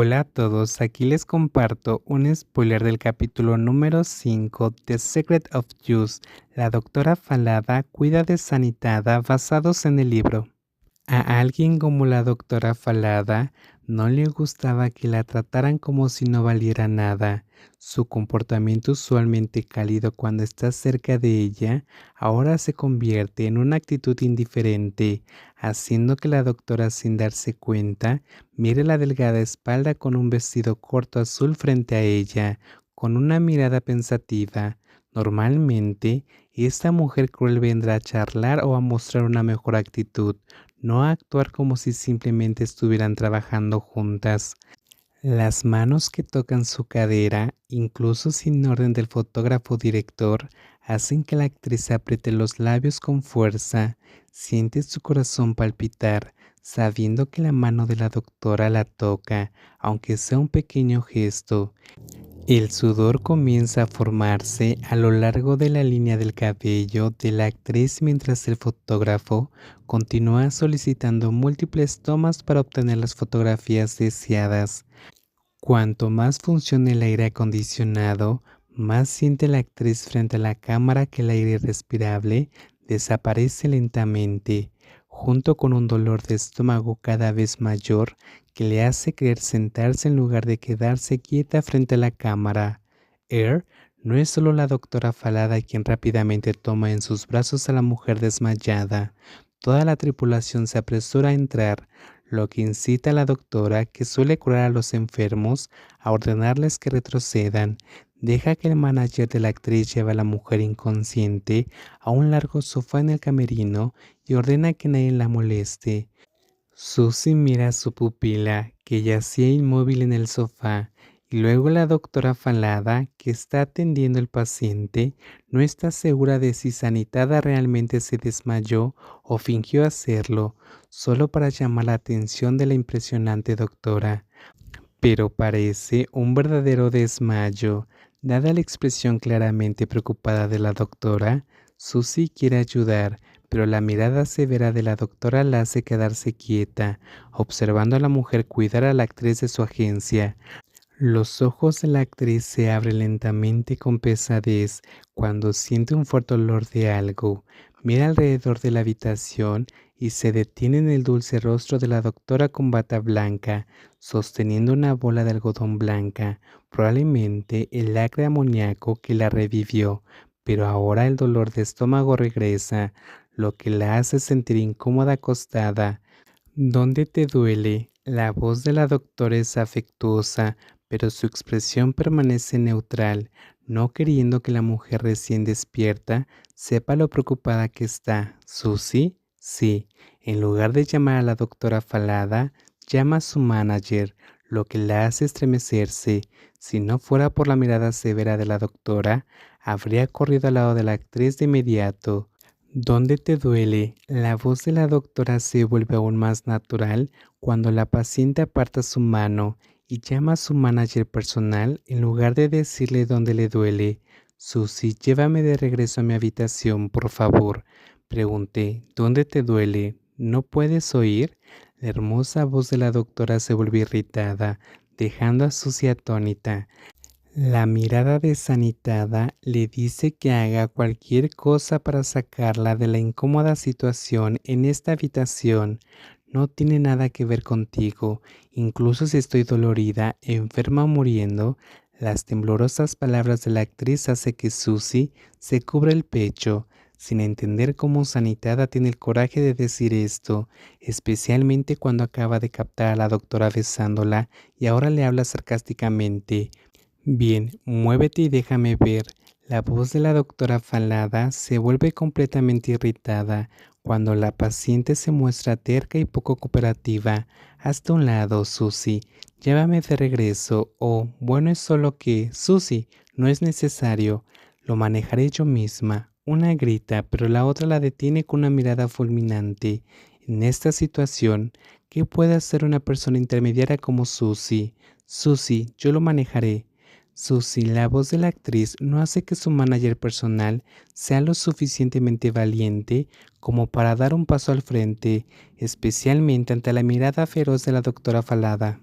Hola a todos, aquí les comparto un spoiler del capítulo número 5 de Secret of Use. La doctora Falada cuida de Sanitada basados en el libro. A alguien como la doctora Falada no le gustaba que la trataran como si no valiera nada. Su comportamiento usualmente cálido cuando está cerca de ella ahora se convierte en una actitud indiferente, haciendo que la doctora sin darse cuenta mire la delgada espalda con un vestido corto azul frente a ella, con una mirada pensativa. Normalmente, esta mujer cruel vendrá a charlar o a mostrar una mejor actitud, no actuar como si simplemente estuvieran trabajando juntas. Las manos que tocan su cadera, incluso sin orden del fotógrafo director, hacen que la actriz apriete los labios con fuerza, siente su corazón palpitar, sabiendo que la mano de la doctora la toca, aunque sea un pequeño gesto. El sudor comienza a formarse a lo largo de la línea del cabello de la actriz mientras el fotógrafo continúa solicitando múltiples tomas para obtener las fotografías deseadas. Cuanto más funcione el aire acondicionado, más siente la actriz frente a la cámara que el aire respirable desaparece lentamente, junto con un dolor de estómago cada vez mayor que le hace querer sentarse en lugar de quedarse quieta frente a la cámara. Air no es solo la doctora Falada quien rápidamente toma en sus brazos a la mujer desmayada. Toda la tripulación se apresura a entrar, lo que incita a la doctora, que suele curar a los enfermos, a ordenarles que retrocedan. Deja que el manager de la actriz lleve a la mujer inconsciente a un largo sofá en el camerino y ordena que nadie la moleste. Susie mira a su pupila, que yacía inmóvil en el sofá, y luego la doctora Falada, que está atendiendo al paciente, no está segura de si Sanitada realmente se desmayó o fingió hacerlo, solo para llamar la atención de la impresionante doctora. Pero parece un verdadero desmayo. Dada la expresión claramente preocupada de la doctora, Susie quiere ayudar, pero la mirada severa de la doctora la hace quedarse quieta, observando a la mujer cuidar a la actriz de su agencia. Los ojos de la actriz se abren lentamente con pesadez cuando siente un fuerte olor de algo. Mira alrededor de la habitación y se detiene en el dulce rostro de la doctora con bata blanca, sosteniendo una bola de algodón blanca, probablemente el lacre amoníaco que la revivió, pero ahora el dolor de estómago regresa, lo que la hace sentir incómoda acostada. ¿Dónde te duele? La voz de la doctora es afectuosa, pero su expresión permanece neutral, no queriendo que la mujer recién despierta sepa lo preocupada que está. ¿Susi? Sí. En lugar de llamar a la doctora Falada, llama a su manager, lo que la hace estremecerse. Si no fuera por la mirada severa de la doctora, habría corrido al lado de la actriz de inmediato. ¿Dónde te duele? La voz de la doctora se vuelve aún más natural cuando la paciente aparta su mano y llama a su manager personal en lugar de decirle dónde le duele. Susie, llévame de regreso a mi habitación, por favor. Pregunté, ¿dónde te duele? ¿No puedes oír? La hermosa voz de la doctora se volvió irritada, dejando a Susie atónita. La mirada desanitada le dice que haga cualquier cosa para sacarla de la incómoda situación en esta habitación. No tiene nada que ver contigo, incluso si estoy dolorida, enferma o muriendo. Las temblorosas palabras de la actriz hace que Susie se cubra el pecho, sin entender cómo Sanitada tiene el coraje de decir esto, especialmente cuando acaba de captar a la doctora besándola y ahora le habla sarcásticamente. Bien, muévete y déjame ver. La voz de la doctora Falada se vuelve completamente irritada cuando la paciente se muestra terca y poco cooperativa. Hasta un lado, Susie. Llévame de regreso. Oh, bueno es solo que, Susie, no es necesario. Lo manejaré yo misma. Una grita, pero la otra la detiene con una mirada fulminante. En esta situación, ¿qué puede hacer una persona intermediaria como Susie? Susie, yo lo manejaré. Susie, la voz de la actriz, no hace que su manager personal sea lo suficientemente valiente como para dar un paso al frente, especialmente ante la mirada feroz de la doctora Falada.